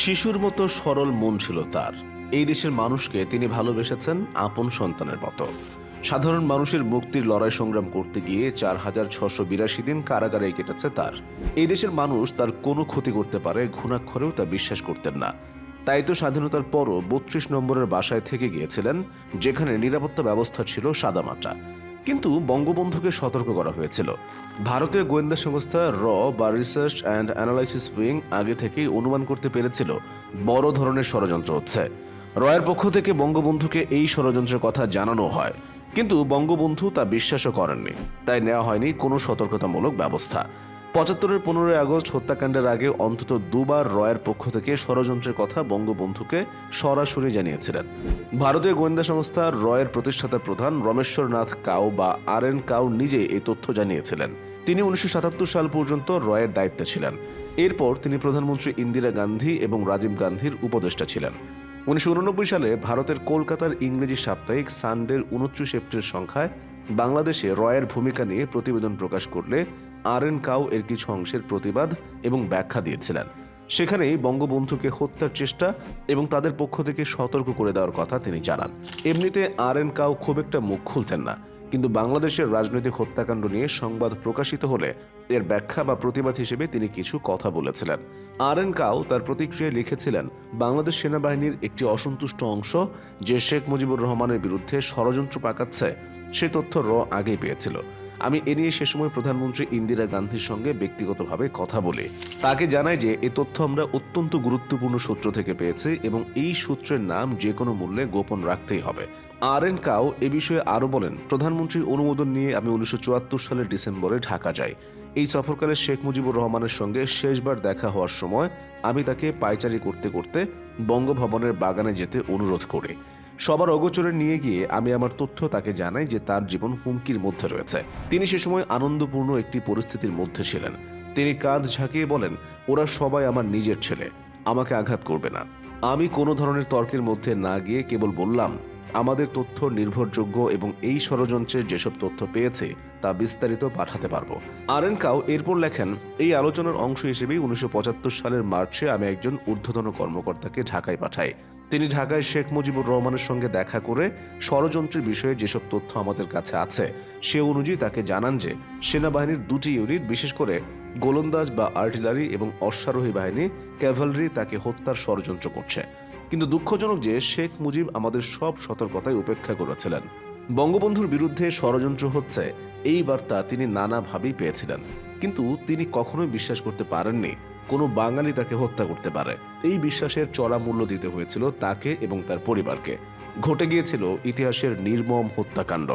শিশুর মতো সরল মন ছিল তার। এই দেশের মানুষকে তিনি ভালোবেসেছেন আপন সন্তানের মতো। সাধারণ মানুষের মুক্তির লড়াই সংগ্রাম করতে গিয়ে চার হাজার ছশো বিরাশি দিন কারাগারে কেটেছে তার। এই দেশের মানুষ তার কোনো ক্ষতি করতে পারে ঘুণাক্ষরেও তা বিশ্বাস করতেন না। তাই তো স্বাধীনতার পরও বত্রিশ নম্বরের বাসায় থেকে গিয়েছিলেন, যেখানে নিরাপত্তা ব্যবস্থা ছিল সাদামাটা। কিন্তু বঙ্গবন্ধুকে সতর্ক করা হয়েছিল। ভারতীয় গোয়েন্দা সংস্থা র, বা রিসার্চ অ্যান্ড অ্যানালাইসিস উইং আগে থেকেই অনুমান করতে পেরেছিল, বড় ধরনের ষড়যন্ত্র হচ্ছে। রয়ের পক্ষ থেকে বঙ্গবন্ধুকে এই ষড়যন্ত্রের কথা জানানো হয়, কিন্তু বঙ্গবন্ধু তা বিশ্বাসও করেননি, তাই নেওয়া হয়নি কোনো সতর্কতামূলক ব্যবস্থা। পঁচাত্তরের পনেরোই আগস্ট হত্যাকাণ্ডের আগে অন্তত দুবার রয়ের পক্ষ থেকে ষড়যন্ত্রের কথা বঙ্গবন্ধুকে সরাসরি জানিয়েছিলেন। ভারতীয় গোয়েন্দা সংস্থা রয়ের প্রতিষ্ঠাতা প্রধান রমেশ্বরনাথ কাউ বা আর এন কাউ নিজে এই তথ্য জানিয়েছিলেন। তিনি উনিশশো সাতাত্তর সাল পর্যন্ত রয়ের দায়িত্বে ছিলেন। এরপর তিনি প্রধানমন্ত্রী ইন্দিরা গান্ধী এবং রাজীব গান্ধীর উপদেষ্টা ছিলেন। উনিশশো উননব্বই সালে ভারতের কলকাতার ইংরেজি সাপ্তাহিক সানডের উনত্রিশ এপ্রিল সংখ্যায় বাংলাদেশে রয়ের ভূমিকা নিয়ে প্রতিবেদন প্রকাশ করলে আর এন কাউ এর কিছু অংশের প্রতিবাদ এবং ব্যাখ্যা দিয়েছিলেন। সেখানেই বঙ্গবন্ধুকে হত্যার চেষ্টা এবং তাদের পক্ষ থেকে সতর্ক করে দেওয়ার কথা তিনি জানান। এমনিতে আর এন কাউ খুব একটা মুখ খুলতেন না, কিন্তু বাংলাদেশের রাজনৈতিক হত্যাকাণ্ড নিয়ে সংবাদ প্রকাশিত হলে এর ব্যাখ্যা বা প্রতিবাদ হিসেবে তিনি কিছু কথা বলেছিলেন। আর এন কাউ তার প্রতিক্রিয়ায় লিখেছিলেন, বাংলাদেশ সেনাবাহিনীর একটি অসন্তুষ্ট অংশ যে শেখ মুজিবুর রহমানের বিরুদ্ধে ষড়যন্ত্র পাকাচ্ছে, সে তথ্য র আগেই পেয়েছিল। আমি এ নিয়ে সে সময় প্রধানমন্ত্রী ইন্দিরা গান্ধীর সঙ্গে ব্যক্তিগতভাবে কথা বলে। তাকে জানাই যে এই তথ্য আমরা অত্যন্ত গুরুত্বপূর্ণ সূত্র থেকে পেয়েছি এবং এই সূত্রের নাম যে কোনো মূল্যে গোপন রাখতেই হবে। আর এন কাও এ বিষয়ে আরও বলেন প্রধানমন্ত্রীর অনুমোদন নিয়ে আমি উনিশশো চুয়াত্তর সালের ডিসেম্বরে ঢাকা যাই। এই সফরকালে শেখ মুজিবুর রহমানের সঙ্গে শেষবার দেখা হওয়ার সময় আমি তাকে পায়চারি করতে করতে বঙ্গভবনের বাগানে যেতে অনুরোধ করি। সবার অগোচরে নিয়ে গিয়ে আমি আমার তথ্য তাকে জানাই যে তার জীবন হুমকির মধ্যে রয়েছে। তিনি সে সময় আনন্দপূর্ণ একটি পরিস্থিতির মধ্যে ছিলেন। তিনি কাঁধ ঝাঁকিয়ে বলেন, ওরা সবাই আমার নিজের ছেলে। আমাকে আঘাত করবে না। আমি কোনো ধরনের তর্কের মধ্যে না গিয়ে কেবল বললাম, আমাদের তথ্য নির্ভরযোগ্য এবং এই ষড়যন্ত্রের যেসব তথ্য পেয়েছে, তা বিস্তারিত পাঠাতে পারব। আরেন কাউ এরপর লেখেন, এই আলোচনার অংশ হিসেবেই উনিশশো পঁচাত্তর সালের মার্চে আমি একজন ঊর্ধ্বতন কর্মকর্তাকে ঢাকায় পাঠাই। তিনি ঢাকায় শেখ মুজিবুর রহমানের সঙ্গে দেখা করে ষড়যন্ত্রের বিষয়ে যেসব তথ্য আমাদের কাছে আছে, সে অনুযায়ী তাকে জানান যে সেনাবাহিনীর দুটি ইউনিট, বিশেষ করে গোলন্দাজ বা আর্টিলারি এবং অশ্বারোহী বাহিনী, ক্যাভালরি তাকে হত্যার ষড়যন্ত্র করছে। কিন্তু দুঃখজনক যে শেখ মুজিব আমাদের সব সতর্কতায় উপেক্ষা করেছিলেন। বঙ্গবন্ধুর বিরুদ্ধে ষড়যন্ত্র হচ্ছে, এই বার্তা তিনি নানাভাবেই পেয়েছিলেন। কিন্তু তিনি কখনোই বিশ্বাস করতে পারেননি। কোনো বাঙালি তাকে হত্যা করতে পারে। এই বিশ্বাসের চড়া মূল্য দিতে হয়েছিল তাকে এবং তার পরিবারকে। ঘটে গিয়েছিল ইতিহাসের নির্মম হত্যাকাণ্ড।